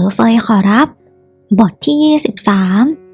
อเฟยขอรับ บทที่ 23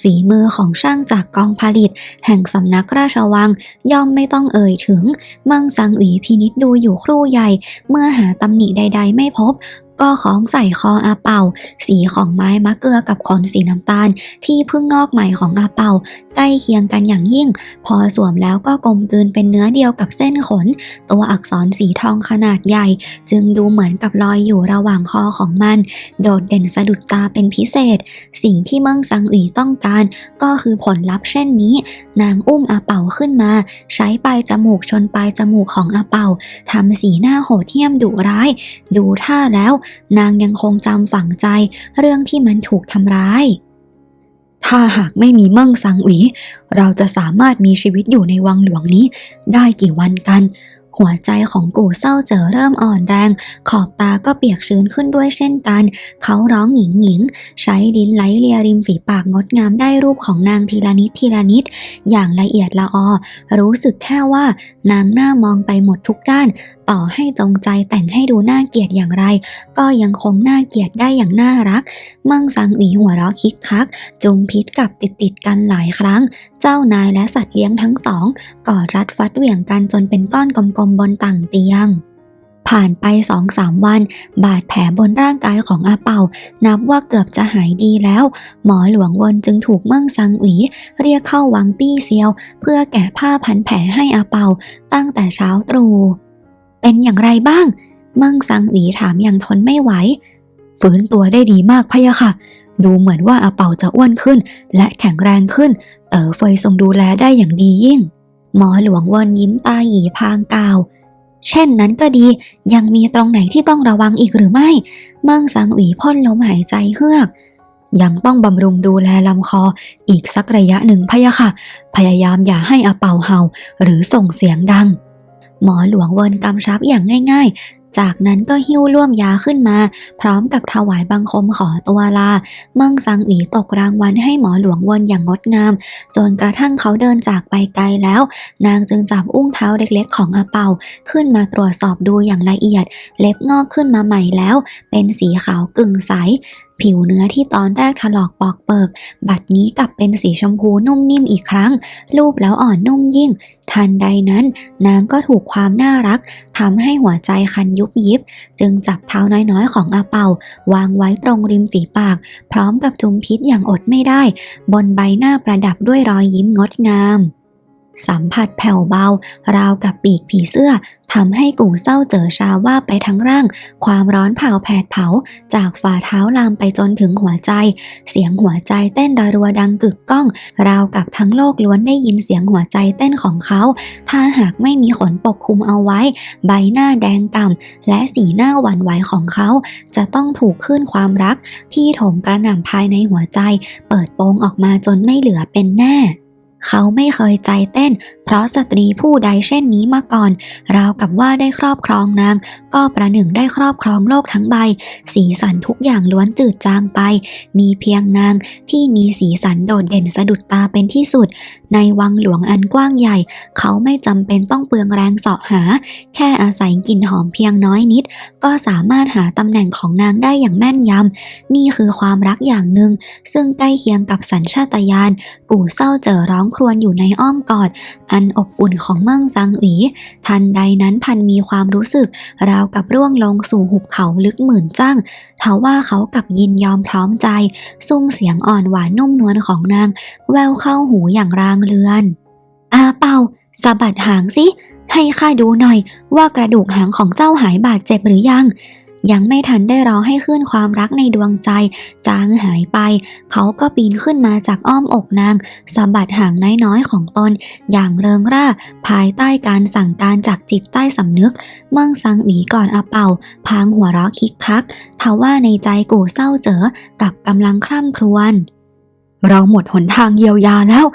ฝีมือของช่างจากกองผลิต แห่งสำนักราชวัง ย่อมไม่ต้องเอ่ยถึง มั่งสังหวีพินิษดูอยู่ครู่ใหญ่ เมื่อหาตำหนิใด ๆ ไม่พบ ก็ของใส่คออาเป่า สีของไม้มะเกลือกับขนสีน้ำตาล ที่เพิ่งงอกใหม่ของอาเป่า ใกล้เคียงกันอย่างยิ่ง พอสวมแล้วก็กลมกลืนเป็นเนื้อเดียวกับเส้นขน ตัวอักษรสีทองขนาดใหญ่ จึงดูเหมือนกับลอยอยู่ระหว่างคอของมัน โดดเด่นสะดุดตาเป็นพิเศษ สิ่งที่เมิ่งซังอีต้องการ ก็คือผลลัพธ์เช่นนี้ นางอุ้มอาเป่าขึ้นมา ใช้ปลายจมูกชนปลายจมูกของอาเป่าทำสีหน้าโหดเหี้ยมดุร้าย ดูท่าแล้วนางยังคงจำฝังใจเรื่องที่มันถูกทำร้าย ถ้าหากไม่มีเมิ่งซังอีเราจะสามารถมีชีวิตอยู่ในวังหลวงนี้ ได้กี่วันกัน หัวใจของกู่เศร้าเจอเริ่มอ่อนแรง ขอบตาก็เปียกชื้นขึ้นด้วยเช่นกัน เขาร้องหญิงหญิง ใช้ลิ้นไหลเลียริมฝีปากงดงามได้รูปของนางทีละนิดทีละนิด อย่างละเอียดละออ รู้สึกแค่ว่านางหน้ามองไปหมดทุกด้านต่อให้จงใจแต่งให้ดูน่าเกลียดอย่างไร ก็ยังคงน่าเกลียดได้อย่างน่ารัก มั่งสังหวีหัวเราะคิกคัก จุมพิษกับติดติดกันหลายครั้ง เจ้านายและสัตว์เลี้ยงทั้งสองกอดรัดฟัดเหวี่ยงกันจนเป็นก้อนกลมๆบนต่างเตียงผ่านไปสองสามวัน บาดแผลบนร่างกายของอาเป่า นับว่าเกือบจะหายดีแล้ว หมอหลวงวนจึงถูกมั่งซังหวีเรียกเข้าวังปี้เซียว เพื่อแกะผ้าพันแผลให้อาเป่า ตั้งแต่เช้าตรู่ เป็นอย่างไรบ้าง มั่งซังหวีถามอย่างทนไม่ไหวฟื้นตัวได้ดีมากพะยะค่ะ ดูเหมือนว่าอาเป่าจะอ้วนขึ้น และแข็งแรงขึ้นเต๋อเฟยทรงดูแลได้อย่างดียิ่ง หมอหลวงเวินยิ้มตาหยีพางกล่าว เช่นนั้นก็ดี ยังมีตรงไหนที่ต้องระวังอีกหรือไม่มิ่งสังหวีพ่นลมหายใจเฮือกยังต้องบำรุงดูแลลำคออีกสักระยะหนึ่งพะยะค่ะ พยายามอย่าให้อาเป่าเห่า หรือส่งเสียงดัง หมอหลวงเวินกำชับอย่างง่าย ๆ จากนั้นก็หิ้วล่วมยาขึ้นมา พร้อมกับถวายบังคมขอตัวลา เมิ่งสังหวีตกรางวัลให้หมอหลวงเวินอย่างงดงาม จนกระทั่งเขาเดินจากไปไกลแล้ว นางจึงจับอุ้งเท้าเล็กๆ ของอาเป่าขึ้นมาตรวจสอบดูอย่างละเอียด เล็บงอกขึ้นมาใหม่แล้ว เป็นสีขาวกึ่งใส ผิวเนื้อที่ตอนแรกถลอกปอกเปิก บัดนี้กลับเป็นสีชมพูนุ่มนิ่มอีกครั้ง รูปแล้วอ่อนนุ่มยิ่ง ทันใดนั้นนางก็ถูกความน่ารักทำให้หัวใจคันยุบยิบ จึงจับเท้าน้อยๆของอาเป่าวางไว้ตรงริมฝีปาก พร้อมกับจุมพิษอย่างอดไม่ได้ บนใบหน้าประดับด้วยรอยยิ้มงดงาม สัมผัสแผ่วเบา ราวกับปีกผีเสื้อทำให้กู่เศร้าเจอชาว่าไปทั้งร่าง ความร้อนเผาแผดเผา จากฝ่าเท้าลามไปจนถึงหัวใจ เสียงหัวใจเต้นระรัวดังกึกก้อง ราวกับทั้งโลกล้วนได้ยินเสียงหัวใจเต้นของเขา ถ้าหากไม่มีขนปกคลุมเอาไว้ ใบหน้าแดงก่ำและสีหน้าหวั่นไหวของเขา จะต้องถูกคลื่นความรัก ที่ถมกระหน่ำภายในหัวใจ เปิดโปงออกมาจนไม่เหลือเป็นแน่ เขาไม่เคยใจเต้น เพราะสตรีผู้ใดเช่นนี้มาก่อน ราวกับว่าได้ครอบครองนาง ก็ประหนึ่งได้ครอบครองโลกทั้งใบ สีสันทุกอย่างล้วนจืดจางไป มีเพียงนางที่มีสีสันโดดเด่นสะดุดตาเป็นที่สุด ในวังหลวงอันกว้างใหญ่ เขาไม่จำเป็นต้องเปลืองแรงเสาะหา แค่อาศัยกลิ่นหอมเพียงน้อยนิด ก็สามารถหาตำแหน่งของนางได้อย่างแม่นยำนี่คือความรักอย่างหนึ่งซึ่งใกล้เคียงกับสัญชาตญาณกู่เศร้าเจอร้องครวญอยู่ในอ้อมกอด อันอบอุ่นของเมิ่งซังอี ทันใดนั้นพันมีความรู้สึก ราวกับร่วงลงสู่หุบเขาลึกหมื่นจ้างทว่าเขากับยินยอมพร้อมใจ ซุ้มเสียงอ่อนหวานนุ่มนวลของนาง แววเข้าหูอย่างรางเรือน อาเป่าสะบัดหางสิให้ข้าดูหน่อยว่ากระดูกหางของเจ้าหายบาดเจ็บหรือยัง ยังไม่ทันได้รอให้ขึ้นความรักในดวงใจ จางหายไป เขาก็ปีนขึ้นมาจากอ้อมอกนางสะบัดหางน้อยๆของตน อย่างเริงร่า ภายใต้การสั่งการจากจิตใต้สำนึก เมื่งซังหวีก่อนอาเป่า พางหัวเราะคิกคักทว่าในใจกู่เศร้าเจอกับกำลังคร่ำครวญเราหมดหนทางเยียวยาแล้ว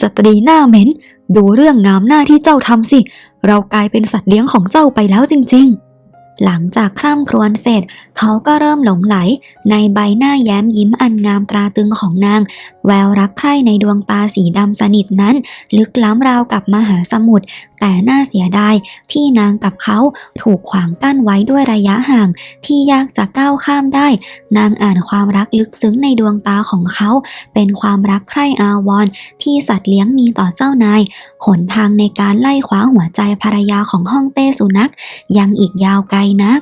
สตรีหน้าเหม็น ดูเรื่องงามหน้าที่เจ้าทำสิ เรากลายเป็นสัตว์เลี้ยงของเจ้าไปแล้วจริง ๆ หลังจากคร่ำครวญเสร็จ เขาก็เริ่มหลงไหล ในใบหน้าแย้มยิ้มอันงามตราตึงของนาง แววรักใคร่ในดวงตาสีดำสนิทนั้น ลึกล้ำราวกับมหาสมุทรแต่น่าเสียดายที่นางกับเขาถูกขวางกั้นไว้ด้วยระยะห่าง ที่ยากจะก้าวข้ามได้ นางอ่านความรักลึกซึ้งในดวงตาของเขา เป็นความรักใคร่อาวรณ์ที่สัตว์เลี้ยงมีต่อเจ้านายหนทางในการไล่คว้าหัวใจภรรยาของฮ่องเต้สุนัขยังอีกยาวไกลนัก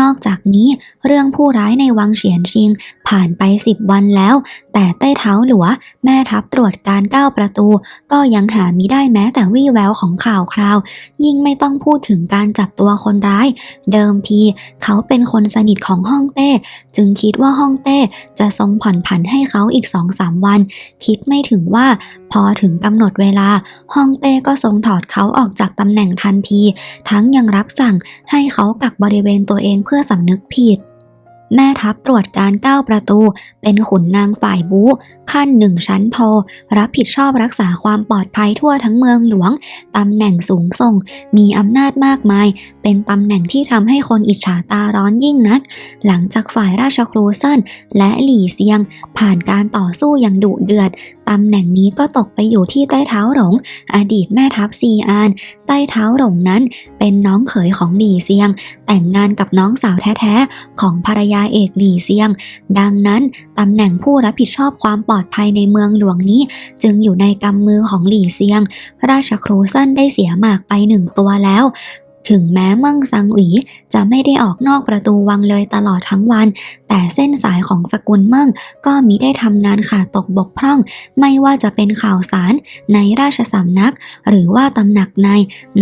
นอกจากนี้เรื่องผู้ร้ายในวังเฉียนชิง ผ่านไปสิบวันแล้ว แต่ใต้เท้าหลัว แม่ทัพตรวจการก้าวประตู ก็ยังหามิได้แม้แต่วี่แววของข่าวคราว ยิ่งไม่ต้องพูดถึงการจับตัวคนร้าย เดิมที เขาเป็นคนสนิทของฮ่องเต้ จึงคิดว่าฮ่องเต้จะทรงผ่อนผันให้เขาอีกสองสามวัน คิดไม่ถึงว่าพอถึงกำหนดเวลาฮ่องเต้ก็ทรงถอดเขาออกจากตำแหน่งทันที ทั้งยังรับสั่งให้เขากักบริเวณตัวเองเพื่อสำนึกผิด แม่ทัพตรวจการก้าวประตู เป็นขุนนางฝ่ายบู๊ขั้นหนึ่งชั้นโทรับผิดชอบรักษาความปลอดภัยทั่วทั้งเมืองหลวง ตำแหน่งสูงส่ง มีอำนาจมากมาย เป็นตำแหน่งที่ทำให้คนอิจฉาตาร้อนยิ่งนัก หลังจากฝ่ายราชครูเซินและหลี่เซียง ผ่านการต่อสู้อย่างดุเดือดตำแหน่งนี้ก็ตกไปอยู่ที่ใต้เท้าหลง อดีตแม่ทัพซีอาน ใต้เท้าหลงนั้นเป็นน้องเขยของหลี่เซียง แต่งงานกับน้องสาวแท้ๆ ของภรรยาเอกหลี่เซียง ดังนั้นตำแหน่งผู้รับผิดชอบความปลอดภัยในเมืองหลวงนี้ จึงอยู่ในกำมือของหลี่เซียง ราชครูเซินได้เสียหมากไปหนึ่งตัวแล้ว ถึงแม้เมิ่งซังหวีจะไม่ได้ออกนอกประตูวังเลยตลอดทั้งวัน แต่เส้นสายของสกุลเมิ่งก็มิได้ทำงานขาดตกบกพร่อง ไม่ว่าจะเป็นข่าวสารในราชสำนัก หรือว่าตำหนักใน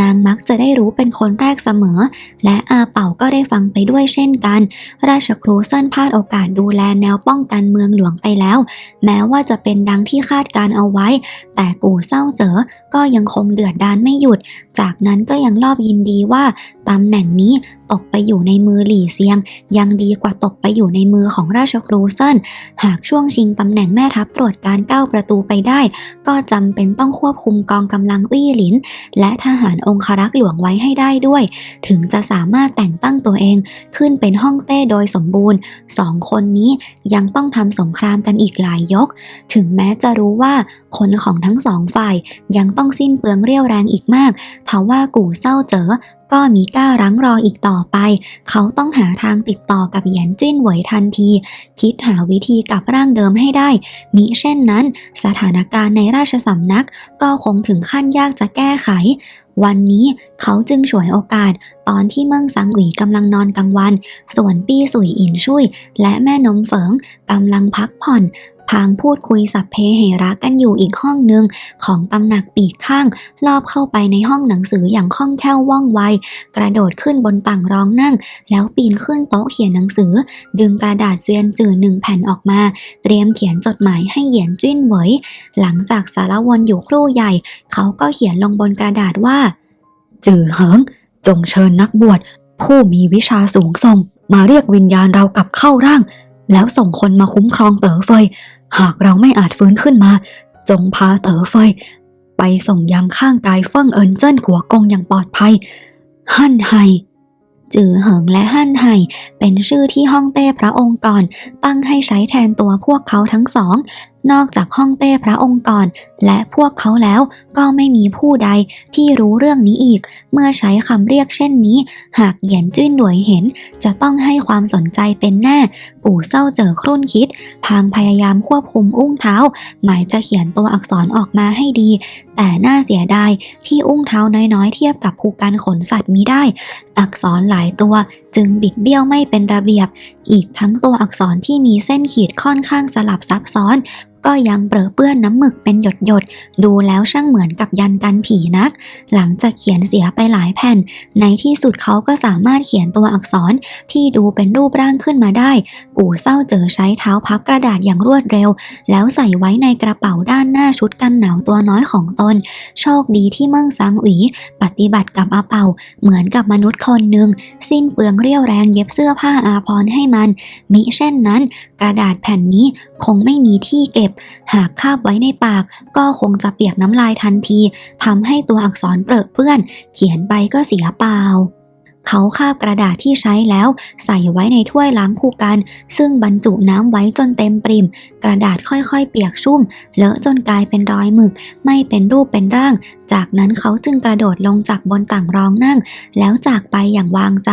นางมักจะได้รู้เป็นคนแรกเสมอ และอาเป่าก็ได้ฟังไปด้วยเช่นกัน ราชครูเซินพลาดโอกาสดูแลแนวป้องกันเมืองหลวงไปแล้ว แม้ว่าจะเป็นดังที่คาดการเอาไว้ แต่กู่เศร้าเจ๋อก็ยังคงเดือดดานไม่หยุด จากนั้นก็ยังรอบยินดีว่าตำแหน่งนี้ตกไปอยู่ในมือหลี่เซียง ยังดีกว่าตกไปอยู่ในมือของราชครูเซินหากช่วงชิงตำแหน่งแม่ทัพตรวจการก้าวประตูไปได้ ก็จำเป็นต้องควบคุมกองกำลังวี่หลิน และทหารองครักษ์หลวงไว้ให้ได้ด้วย ถึงจะสามารถแต่งตั้งตัวเองขึ้นเป็นห้องเต้โดยสมบูรณ์สองคนนี้ยังต้องทำสงครามกันอีกหลายยก ถึงแม้จะรู้ว่าคนของทั้งสองฝ่ายยังต้องสิ้นเปลืองเรี่ยวแรงอีกมากทว่ากู่เศร้าเจ๋อ ก็มีกล้ารั้งรออีกต่อไป เขาต้องหาทางติดต่อกับเหยียนจิ้นเหวยทันที คิดหาวิธีกลับร่างเดิมให้ได้ มิเช่นนั้น สถานการณ์ในราชสำนักก็คงถึงขั้นยากจะแก้ไขวันนี้เขาจึงฉวยโอกาส ตอนที่เมืองสังหวีกำลังนอนกลางวัน ส่วนปี้สุยอินชุยและแม่นมเฟิงกำลังพักผ่อน พางพูดคุยสัพเพเหระกันอยู่อีกห้องหนึ่งของตำหนักปีกข้าง ลอบเข้าไปในห้องหนังสืออย่างคล่องแคล่วว่องไว กระโดดขึ้นบนต่างรองนั่ง แล้วปีนขึ้นโต๊ะเขียนหนังสือ ดึงกระดาษเซียนจื่อหนึ่งแผ่นออกมา เตรียมเขียนจดหมายให้เหยียนจิ้นเหวยหลังจากสารวนอยู่ครู่ใหญ่ เขาก็เขียนลงบนกระดาษว่า จื่อเหิง จงเชิญนักบวชผู้มีวิชาสูงส่งมาเรียกวิญญาณเรากลับเข้าร่าง แล้วส่งคนมาคุ้มครองเต๋อเฟย หากเราไม่อาจฟื้นขึ้นมา จงพาเต๋อเฟย ไปส่งยังข้างกายเฟิ่งเอินเจิ้นกัวกงอย่างปลอดภัย ฮั่นไฮจือเหิงและฮั่นไห่เป็นชื่อที่ฮ่องเต้พระองค์ก่อน ตั้งให้ใช้แทนตัวพวกเขาทั้งสอง นอกจากฮ่องเต้พระองค์ก่อนและพวกเขาแล้วก็ไม่มีผู้ใดที่รู้เรื่องนี้อีก เมื่อใช้คำเรียกเช่นนี้ หากเหยียนจิ้นหน่วยเห็น จะต้องให้ความสนใจเป็นแน่ ปู่เศร้าเจอครุ่นคิด พางพยายามควบคุมอุ้งเท้า หมายจะเขียนตัวอักษรออกมาให้ดี แต่น่าเสียดายที่อุ้งเท้าน้อยๆ เทียบกับภูการขนสัตว์มิได้ อักษรหลายตัวจึงบิดเบี้ยวไม่เป็นระเบียบ อีกทั้งตัวอักษรที่มีเส้นขีดค่อนข้างสลับซับซ้อน ก็ยังเปรอะเปื้อนน้ำหมึกเป็นหยดหยดดูแล้วช่างเหมือนกับยันกันผีนัก หลังจากเขียนเสียไปหลายแผ่น ในที่สุดเขาก็สามารถเขียนตัวอักษรที่ดูเป็นรูปร่างขึ้นมาได้ กู่เศร้าเจอใช้เท้าพับกระดาษอย่างรวดเร็ว แล้วใส่ไว้ในกระเป๋าด้านหน้าชุดกันหนาวตัวน้อยของตน โชคดีที่เมืองซังหวีปฏิบัติกับอาเป่า เหมือนกับมนุษย์คนหนึ่งสิ้นเปลืองเรี่ยวแรงเย็บเสื้อผ้าอาภรให้มัน มิเช่นนั้น กระดาษแผ่นนี้คงไม่มีที่เก็บหากคาบไว้ในปากก็คงจะเปียกน้ำลายทันทีทำให้ตัวอักษรเปรอะเปื้อน เขียนไปก็เสียเปล่า เขาคาบกระดาษที่ใช้แล้ว ใส่ไว้ในถ้วยล้างคู่กัน ซึ่งบรรจุน้ำไว้จนเต็มปริม กระดาษค่อยๆ เปียกชุ่ม เลอะจนกลายเป็นรอยหมึก ไม่เป็นรูปเป็นร่าง จากนั้นเขาจึงกระโดดลงจากบนต่างรองนั่ง แล้วจากไปอย่างวางใจ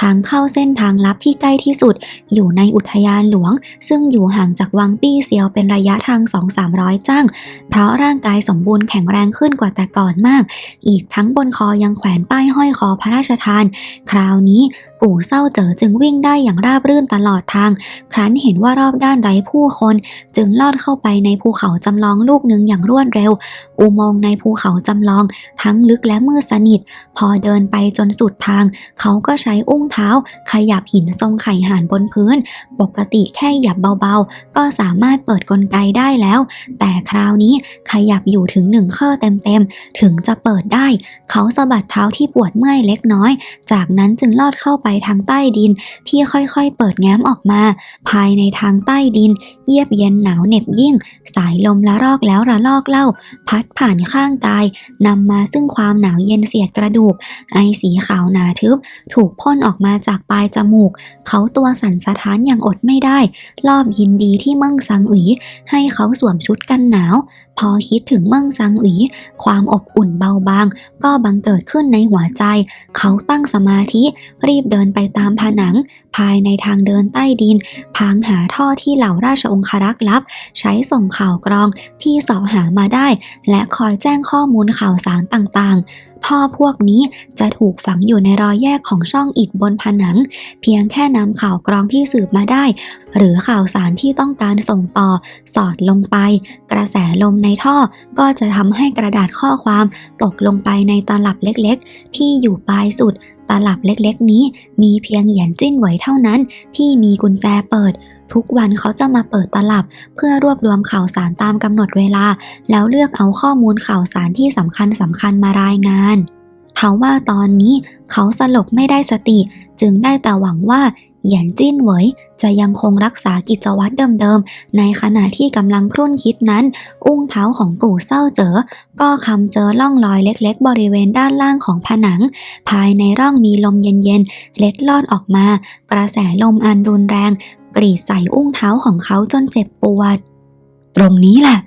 ทางเข้าเส้นทางลับที่ใกล้ที่สุด อยู่ในอุทยานหลวง ซึ่งอยู่ห่างจากวังปี้เซียวเป็นระยะทาง 2-300จ้าง เพราะร่างกายสมบูรณ์แข็งแรงขึ้นกว่าแต่ก่อนมาก อีกทั้งบนคอยังแขวนป้ายห้อยคอพระราชทานคราวนี้กู่เศร้าเจ๋อจึงวิ่งได้อย่างราบรื่นตลอดทาง ครั้นเห็นว่ารอบด้านไร้ผู้คน จึงลอดเข้าไปในภูเขาจำลองลูกหนึ่งอย่างรวดเร็ว อุโมงค์ในภูเขาจำลอง ทั้งลึกและมืดสนิท พอเดินไปจนสุดทาง เขาก็ใช้อุ้งเท้า ขยับหินทรงไข่ห่านบนพื้น ปกติแค่หยับเบาๆ ก็สามารถเปิดกลไกได้แล้ว แต่คราวนี้ขยับอยู่ถึงหนึ่งเคร่อเต็มๆ ถึงจะเปิดได้ เขาสะบัดเท้าที่ปวดเมื่อยเล็กน้อยจจากนั้นจึงลอดเข้าไปทางใต้ดินที่ค่อยๆ เปิดแง้มออกมา ภายในทางใต้ดิน เยียบเย็นหนาวเหน็บยิ่ง สายลมละรอกแล้วระลอกเล่า พัดผ่านข้างกายนำมาซึ่งความหนาวเย็นเสียดกระดูก ไอสีขาวหนาทึบ ถูกพ่นออกมาจากปลายจมูก เขาตัวสั่นสะท้านอย่างอดไม่ได้ รอบยินดีที่เมิ่งซังหวีให้เขาสวมชุดกันหนาว พอคิดถึงเมิ่งซังหวีความอบอุ่นเบาบาง ก็บังเกิดขึ้นในหัวใจ เขาตั้งสมาธิรีบเดินไปตามผนัง ภายในทางเดินใต้ดิน พางหาท่อที่เหล่าราชองครักษ์ลับ ใช้ส่งข่าวกรองที่สอหามาได้ และคอยแจ้งข้อมูลข่าวสารต่างๆ ท่อพวกนี้จะถูกฝังอยู่ในรอยแยกของช่องอิฐบนผนัง เพียงแค่นำข่าวกรองที่สืบมาได้ หรือข่าวสารที่ต้องการส่งต่อ สอดลงไป กระแสลมในท่อก็จะทำให้กระดาษข้อความตกลงไปในตลับเล็กๆ ที่อยู่ปลายสุด ตลับเล็กๆ นี้มีเพียงเหยียนจิ้นไหวเท่านั้นที่มีกุญแจเปิด ทุกวันเขาจะมาเปิดตลับ เพื่อรวบรวมข่าวสารตามกำหนดเวลา แล้วเลือกเอาข้อมูลข่าวสารที่สำคัญสำคัญมารายงานเขาว่าตอนนี้เขาสลบไม่ได้สติ จึงได้แต่หวังว่าเหยียนจิ้นเหวยจะยังคงรักษากิจวัตรเดิมๆ ในขณะที่กำลังครุ่นคิดนั้น อุ้งเท้าของกู่เศร้าเจอก็คำเจอล่องรอยเล็กๆ บริเวณด้านล่างของผนัง ภายในร่องมีลมเย็นๆ เล็ดลอดออกมา กระแสลมอันรุนแรง กรีดใส่อุ้งเท้าของเขาจนเจ็บปวด ตรงนี้แหละ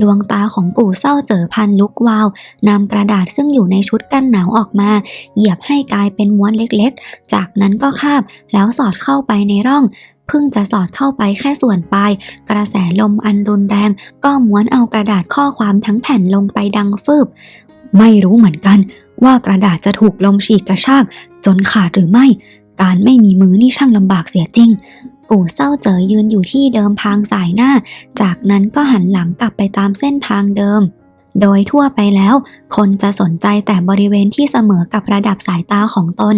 ดวงตาของกู่เศร้าเจอพันลุกวาวนำกระดาษซึ่งอยู่ในชุดกันหนาวออกมา เหยียบให้กลายเป็นม้วนเล็กๆ จากนั้นก็คาบแล้วสอดเข้าไปในร่องเพิ่งจะสอดเข้าไปแค่ส่วนปลาย กระแสลมอันรุนแรง ก็ม้วนเอากระดาษข้อความทั้งแผ่นลงไปดังฟืบ ไม่รู้เหมือนกัน ว่ากระดาษจะถูกลมฉีกกระชากจนขาดหรือไม่ การไม่มีมือนี่ช่างลำบากเสียจริง กู่เศร้าเจอยืนอยู่ที่เดิมพางสายหน้า จากนั้นก็หันหลังกลับไปตามเส้นทางเดิม โดยทั่วไปแล้ว คนจะสนใจแต่บริเวณที่เสมอกับระดับสายตาของตน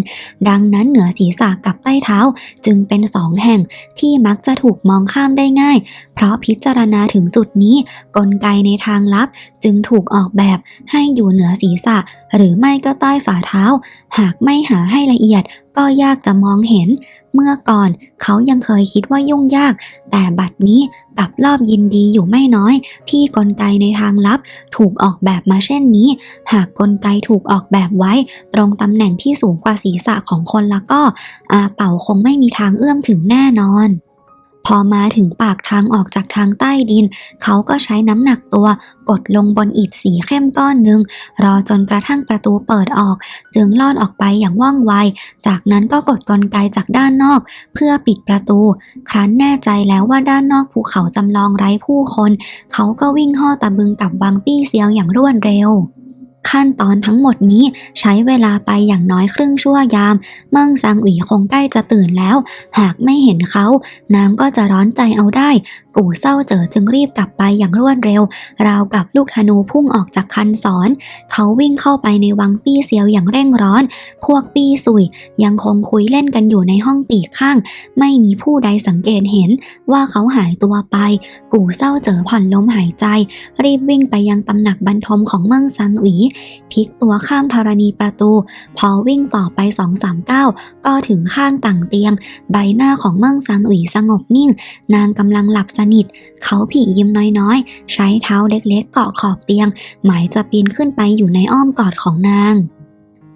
ดังนั้นเหนือศีรษะกับใต้เท้าจึงเป็นสองแห่งที่มักจะถูกมองข้ามได้ง่าย เพราะพิจารณาถึงจุดนี้ กลไกในทางลับจึงถูกออกแบบให้อยู่เหนือศีรษะ หรือไม่ก็ใต้ฝ่าเท้า หากไม่หาให้ละเอียด ก็ยากจะมองเห็น เมื่อก่อนเขายังเคยคิดว่ายุ่งยาก แต่บัดนี้กลับรอบยินดีอยู่ไม่น้อย ที่กลไกในทางลับ ถูกออกแบบมาเช่นนี้ หากกลไกถูกออกแบบไว้ ตรงตำแหน่งที่สูงกว่าศีรษะของคนแล้วก็อาเป่าคงไม่มีทางเอื้อมถึงแน่นอน พอมาถึงปากทางออกจากทางใต้ดิน เขาก็ใช้น้ำหนักตัวกดลงบนอิฐสีเข้มก้อนหนึ่งรอจนกระทั่งประตูเปิดออก จึงลอดออกไปอย่างว่องไว จากนั้นก็กดกลไกจากด้านนอก เพื่อปิดประตู ครั้นแน่ใจแล้วว่าด้านนอกภูเขาจำลองไร้ผู้คน เขาก็วิ่งห่อตะบึงกลับบางปี้เซียวอย่างรวดเร็ว ขั้นตอนทั้งหมดนี้ใช้เวลาไปอย่างน้อยครึ่งชั่วยาม เมิ่งซางหวีคงใกล้จะตื่นแล้ว หากไม่เห็นเขานางก็จะร้อนใจเอาได้ กู่เศร้าเจอจึงรีบกลับไปอย่างรวดเร็ว ราวกับลูกธนูพุ่งออกจากคันศรเขาวิ่งเข้าไปในวังปี้เซียวอย่างเร่งร้อน พวกปี้สุยยังคงคุยเล่นกันอยู่ในห้องปีกข้าง ไม่มีผู้ใดสังเกตเห็นว่าเขาหายตัวไป กู่เศร้าเจอผ่อนลมหายใจ รีบวิ่งไปยังตำหนักบรรทมของเมืองซังหวีพลิกตัวข้ามธรณีประตู พอวิ่งต่อไปสองสามก้าวก็ถึงข้างต่างเตียง ใบหน้าของเมืองซังหวีสงบนิ่ง นางกำลังหลับสนิท เขาผียิ้มน้อยๆ ใช้เท้าเล็กๆเกาะขอบเตียง หมายจะปีนขึ้นไปอยู่ในอ้อมกอดของนาง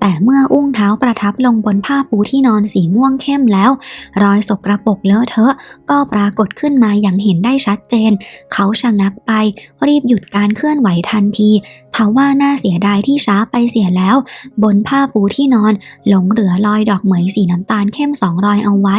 แต่เมื่ออุ้งเท้าประทับลงบนผ้าปูที่นอนสีม่วงเข้มแล้ว รอยสกรปกเลอะเทอะก็ปรากฏขึ้นมาอย่างเห็นได้ชัดเจน เขาชะงักไป รีบหยุดการเคลื่อนไหวทันทีเพราะว่าน่าเสียดายที่ช้าไปเสียแล้ว บนผ้าปูที่นอน หลงเหลือรอยดอกเหมยสีน้ำตาลเข้มสองรอยเอาไว้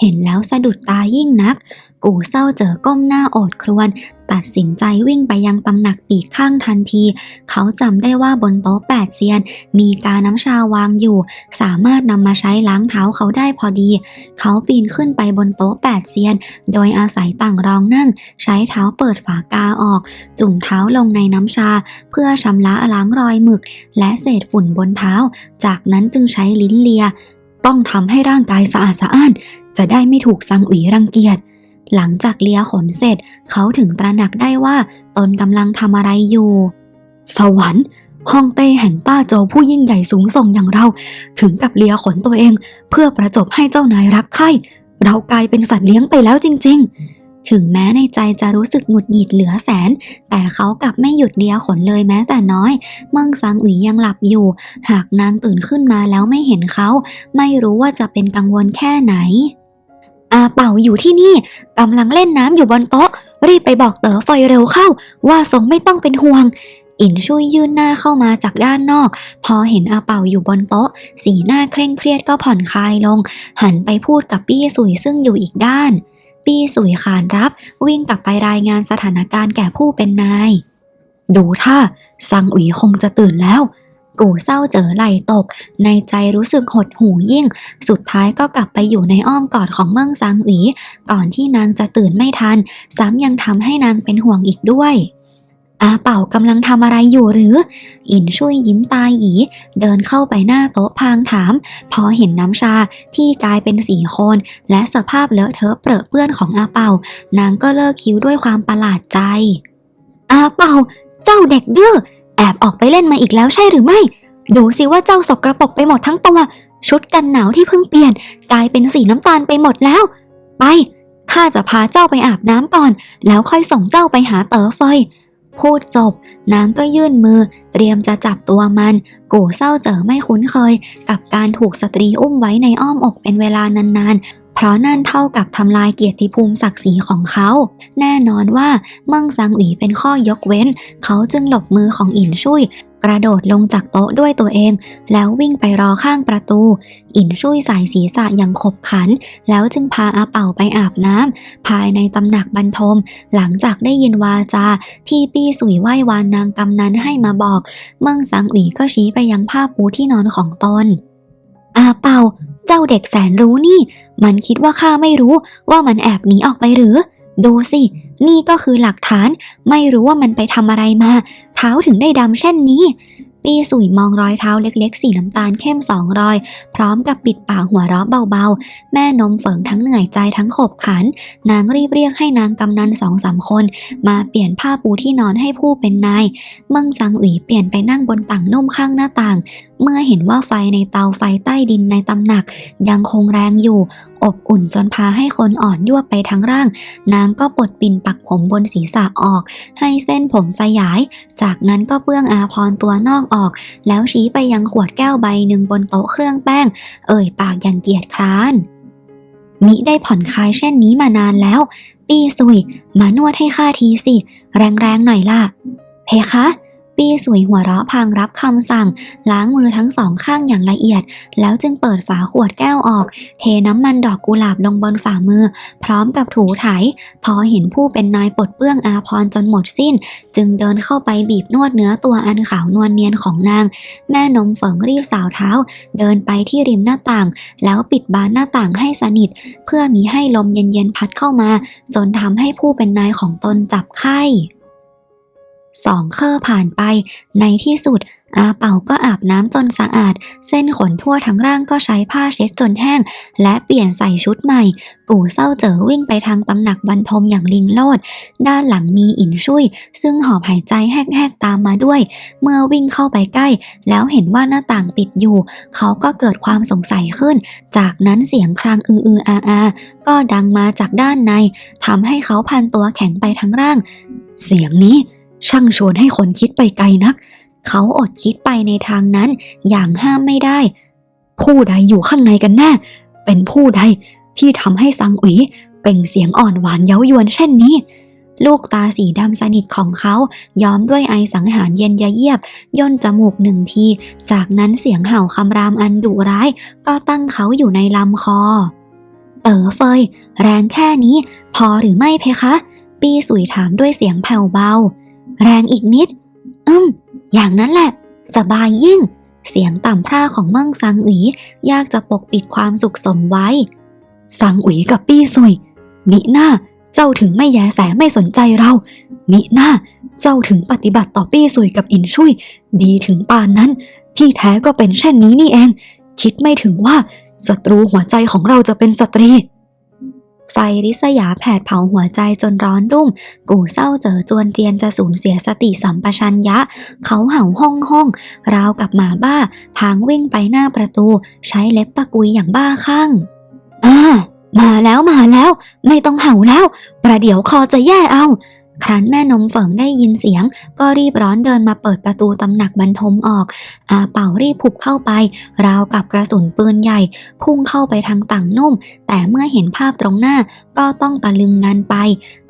เห็นแล้วสะดุดตายิ่งนัก กูเศร้าเจอก้มหน้าโอดครวญตัดสินใจวิ่งไปยังตำหนักปีกข้างทันที เขาจำได้ว่าบนโต๊ะแปดเซียน มีกาน้ำชาวางอยู่ สามารถนำมาใช้ล้างเท้าเขาได้พอดี เขาปีนขึ้นไปบนโต๊ะแปดเซียน โดยอาศัยต่างรองนั่ง ใช้เท้าเปิดฝากาออก จุ่มเท้าลงในน้ำชา เพื่อชำระล้างรอยหมึก และเศษฝุ่นบนเท้า จากนั้นจึงใช้ลิ้นเลีย ต้องทำให้ร่างกายสะอาดสะอ้านจะได้ไม่ถูกสังอุ๋ยรังเกียจ หลังจากเลียขนเสร็จ เขาถึงตระหนักได้ว่า ตนกำลังทำอะไรอยู่ สวรรค์ฮ่องเต้แห่งต้าโจผู้ยิ่งใหญ่สูงส่งอย่างเรา ถึงกับเลียขนตัวเอง เพื่อประจบให้เจ้านายรักใคร่เรากลายเป็นสัตว์เลี้ยงไปแล้วจริง ๆ ถึงแม้ในใจจะรู้สึกหงุดหงิดเหลือแสน แต่เขากลับไม่หยุดเลียขนเลยแม้แต่น้อย เมิงซางอุ๋ยยังหลับอยู่ หากนางตื่นขึ้นมาแล้วไม่เห็นเขา ไม่รู้ว่าจะเป็นกังวลแค่ไหน อาเป่าอยู่ที่นี่กำลังเล่นน้ำอยู่บนโต๊ะ รีบไปบอกเต๋อไฟเร็วเข้า ว่าทรงไม่ต้องเป็นห่วง อินชุยยื่นหน้าเข้ามาจากด้านนอก พอเห็นอาเป่าอยู่บนโต๊ะ สีหน้าเคร่งเครียดก็ผ่อนคลายลง หันไปพูดกับปี้สุยซึ่งอยู่อีกด้าน ปี้สุยขานรับวิ่งกลับไปรายงานสถานการณ์แก่ผู้เป็นนาย ดูท่าซังอุ๋ยคงจะตื่นแล้ว กูเศร้าเจอไหลตก ในใจรู้สึกหดหูยิ่ง สุดท้ายก็กลับไปอยู่ในอ้อมกอดของเมืองซางหวี ก่อนที่นางจะตื่นไม่ทัน ซ้ำยังทำให้นางเป็นห่วงอีกด้วยอาเป่ากำลังทำอะไรอยู่หรือ อินช่วยยิ้มตาหยี เดินเข้าไปหน้าโต๊ะพางถาม พอเห็นน้ำชาที่กลายเป็นสีโคน และสภาพเลอะเทอะเปรอะเปื้อนของอาเป่า นางก็เลิกคิ้วด้วยความประหลาดใจ อาเป่า เจ้าเด็กดื้อ แอบออกไปเล่นมาอีกแล้วใช่หรือไม่ ดูสิว่าเจ้าสกรปรกไปหมดทั้งตัว ชุดกันหนาวที่เพิ่งเปลี่ยน กลายเป็นสีน้ำตาลไปหมดแล้ว ไปข้าจะพาเจ้าไปอาบน้ำก่อน แล้วค่อยส่งเจ้าไปหาเต๋อเฟย พูดจบ นางก็ยื่นมือ เตรียมจะจับตัวมัน กูเศร้าเจอไม่คุ้นเคย กับการถูกสตรีอุ้มไว้ในอ้อมอกเป็นเวลานานๆ เพราะนั่นเท่ากับทำลายเกียรติภูมิศักดิ์ศรีของเขา แน่นอนว่าเมิ่งซังหวีเป็นข้อยกเว้น เขาจึงหลบมือของอินชุยกระโดดลงจากโต๊ะด้วยตัวเอง แล้ววิ่งไปรอข้างประตู อินชุยใส่ศีรษะอย่างขบขัน แล้วจึงพาอาเป่าไปอาบน้ำภายในตำหนักบรรทม หลังจากได้ยินวาจา ที่ปี้สุยไหว้วานนางกำนันให้มาบอก เมืองสังหวีก็ชี้ไปยังผ้าปูที่นอนของตนอาเป่า เจ้าเด็กแสนรู้นี่ มันคิดว่าข้าไม่รู้ว่ามันแอบหนีออกไปหรือ ดูสิ นี่ก็คือหลักฐาน ไม่รู้ว่ามันไปทำอะไรมา เท้าถึงได้ดำเช่นนี้ ปีสุยมองรอยเท้าเล็กๆ สีน้ำตาลเข้มสองรอย พร้อมกับปิดปากหัวเราะเบาๆ แม่นมเฝิงทั้งเหนื่อยใจทั้งขบขัน นางรีบเรียกให้นางกำนันสองสามคน มาเปลี่ยนผ้าปูที่นอนให้ผู้เป็นนายเมิงซังอุ๋ยเปลี่ยนไปนั่งบนต่างนุ่มข้างหน้าต่าง เมื่อเห็นว่าไฟในเตาไฟใต้ดินในตำหนัก ยังคงแรงอยู่ อบอุ่นจนพาให้คนอ่อนยั่วไปทั้งร่าง นางก็ปลดปิ่นปักผมบนศีรษะออก ให้เส้นผมสยาย จากนั้นก็เปื้องอาพรตัวนอกออก แล้วชี้ไปยังขวดแก้วใบหนึ่งบนโต๊ะเครื่องแป้ง เอ่ยปากอย่างเกียจคร้าน มิได้ผ่อนคลายเช่นนี้มานานแล้ว ปีสุย มานวดให้ข้าทีสิ แรงๆหน่อยล่ะ เพคะ ปีสุยหัวเราะพางรับคำสั่ง ล้างมือทั้งสองข้างอย่างละเอียด แล้วจึงเปิดฝาขวดแก้วออก เทน้ำมันดอกกุหลาบลงบนฝ่ามือ พร้อมกับถูไถ พอเห็นผู้เป็นนายปลดเปื้องอาพรจนหมดสิ้น จึงเดินเข้าไปบีบนวดเนื้อตัวอันขาวนวลเนียนของนาง แม่นมเฝิงรีบสาวเท้า เดินไปที่ริมหน้าต่าง แล้วปิดบานหน้าต่างให้สนิท เพื่อมีให้ลมเย็นๆพัดเข้ามา จนทำให้ผู้เป็นนายของตนจับไข้ สองเคร่อผ่านไป ในที่สุด อาเป่าก็อาบน้ำจนสะอาด เส้นขนทั่วทั้งร่างก็ใช้ผ้าเช็ดจนแห้ง และเปลี่ยนใส่ชุดใหม่ กู่เศร้าเจอวิ่งไปทางตำหนักบรรทมอย่างลิงโลด ด้านหลังมีอินชุย ซึ่งหอบหายใจแหกๆตามมาด้วย เมื่อวิ่งเข้าไปใกล้ แล้วเห็นว่าหน้าต่างปิดอยู่ เขาก็เกิดความสงสัยขึ้น จากนั้นเสียงครางอืออืออาอาก็ดังมาจากด้านในทำให้เขาพันตัวแข็งไปทั้งร่าง เสียงนี้ ช่างชวนให้คนคิดไปไกลนัก เขาอดคิดไปในทางนั้นอย่างห้ามไม่ได้ ผู้ใดอยู่ข้างในกันแน่ เป็นผู้ใดที่ทำให้ซังอุ๋ยเป่งเสียงอ่อนหวานเย้ายวนเช่นนี้ ลูกตาสีดำสนิทของเขาย้อมด้วยไอสังหารเย็นยะเยียบ ย่นจมูกหนึ่งที จากนั้นเสียงเห่าคำรามอันดุร้าย ก็ตั้งเขาอยู่ในลำคอ เต๋อเฟย แรงแค่นี้ พอหรือไม่เพคะ ปีสุยถามด้วยเสียงแผ่วเบา แรงอีกนิด อืม อย่างนั้นแหละ สบายยิ่ง เสียงต่ำพร่าของเมิ่งซังอุ๋ยยากจะปกปิดความสุขสมไว้ ซังอุ๋ยกับปี้ซุย มิหน้า เจ้าถึงไม่แยแสไม่สนใจเรา มิหน้า เจ้าถึงปฏิบัติต่อปี้ซุยกับอินชุย ดีถึงปานนั้น ที่แท้ก็เป็นเช่นนี้นี่เอง คิดไม่ถึงว่าศัตรูหัวใจของเราจะเป็นสตรี ไฟริษยาแผดเผาหัวใจจนร้อนรุ่ม กู่เศร้าเจอจวนเจียนจะสูญเสียสติสัมปชัญญะ เขาเห่าห้องห้องราวกับหมาบ้า พางวิ่งไปหน้าประตู ใช้เล็บตะกุยอย่างบ้าคลั่งอ่ามาแล้วมาแล้ว ไม่ต้องเห่าแล้ว ประเดี๋ยวคอจะแย่เอา ครั้นแม่นมเฝิงได้ยินเสียง ก็รีบร้อนเดินมาเปิดประตูตำหนักบรรทมออก อาเป่ารีบผุบเข้าไป ราวกับกระสุนปืนใหญ่ พุ่งเข้าไปทางต่างนุ่ม แต่เมื่อเห็นภาพตรงหน้าก็ต้องตะลึงงันไป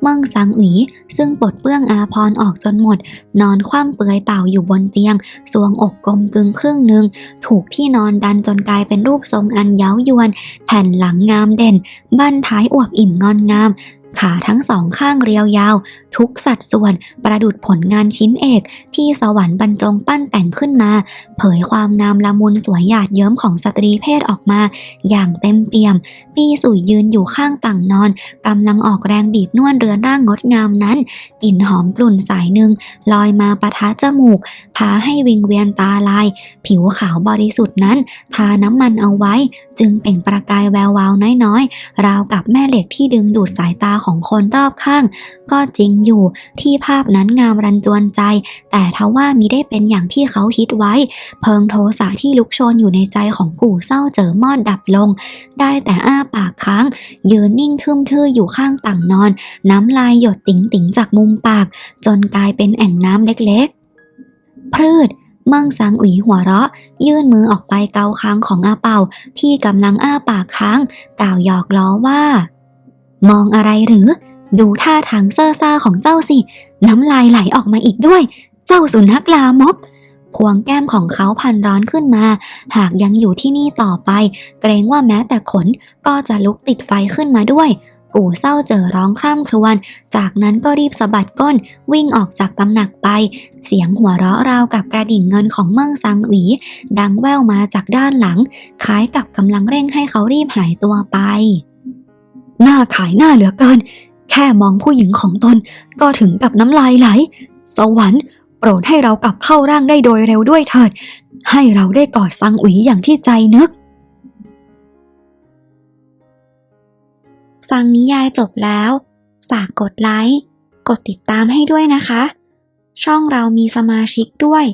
เมิ่งสังหวี ซึ่งปลดเปื้องอาพรออกจนหมด นอนคว่ำเปลือยเปล่าอยู่บนเตียง สวงอกกลมกึงครึ่งหนึ่ง ถูกที่นอนดันจนกลายเป็นรูปทรงอันเย้ายวน แผ่นหลังงามเด่น บั้นท้ายอวบอิ่มงอนงาม ขาทั้งสองข้างเรียวยาว ทุกสัดส่วนประดุดผลงานชิ้นเอก ที่สวรรค์บรรจงปั้นแต่งขึ้นมา เผยความงามละมุนสวยหยาดเยิ้มของสตรีเพศออกมา อย่างเต็มเปี่ยม ปีสุยยืนอยู่ข้างต่างนอนกำลังออกแรงบีบนวดเรือนร่างงดงามนั้นกลิ่นหอมกลุ่นสายหนึ่งลอยมาปะทะจมูก พาให้วิงเวียนตาลาย ผิวขาวบริสุทธิ์นั้น ทาน้ำมันเอาไว้ จึงเปล่งประกายแวววาวน้อยๆราวกับแม่เหล็กที่ดึงดูดสายตาของคนรอบข้าง ก็จริงอยู่ที่ภาพนั้นงามรันจวนใจ แต่ทว่ามิได้เป็นอย่างที่เขาคิดไว้ เพิงโทสะที่ลุกโชนอยู่ในใจของกู่เศร้าเจอมอดดับลง ได้แต่อ้าปากค้าง ยืนนิ่งทึมทื่ออยู่ข้างต่างนอน น้ำลายหยดติ๋งติ๋งจากมุมปาก จนกลายเป็นแอ่งน้ำเล็กๆ พืชเมั่งสังอุ๋ยหัวเราะ ยื่นมือออกไปเกาค้างของอาเป่าที่กำลังอ้าปากค้าง กล่าวหยอกล้อว่า มองอะไรหรือ ดูท่าทางเซ่อซ่าของเจ้าสิ น้ำลายไหลออกมาอีกด้วย เจ้าสุนัขลามกพวงแก้มของเขาพันร้อนขึ้นมา หากยังอยู่ที่นี่ต่อไป เกรงว่าแม้แต่ขนก็จะลุกติดไฟขึ้นมาด้วย กู่เศร้าเจอร้องคร่ำครวญ จากนั้นก็รีบสะบัดก้นวิ่งออกจากตำหนักไป เสียงหัวเราะราวกับกระดิ่งเงินของเมิ่งซังหวี ดังแว่วมาจากด้านหลัง คล้ายกับกำลังเร่งให้เขารีบหายตัวไป หน้าขายหน้าเหลือเกิน แค่มองผู้หญิงของตนก็ถึงกับน้ำลายไหล สวรรค์โปรดให้เรากลับเข้าร่างได้โดยเร็วด้วยเถิด ให้เราได้กอดซังอุ๋ยอย่างที่ใจนึก ฟังนิยายจบแล้ว ฝากกดไลค์ กดติดตามให้ด้วยนะคะ ช่องเรามีสมาชิกด้วย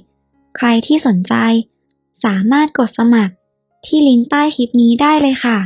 ใครที่สนใจ สามารถกดสมัครที่ลิงก์ใต้คลิปนี้ได้เลยค่ะ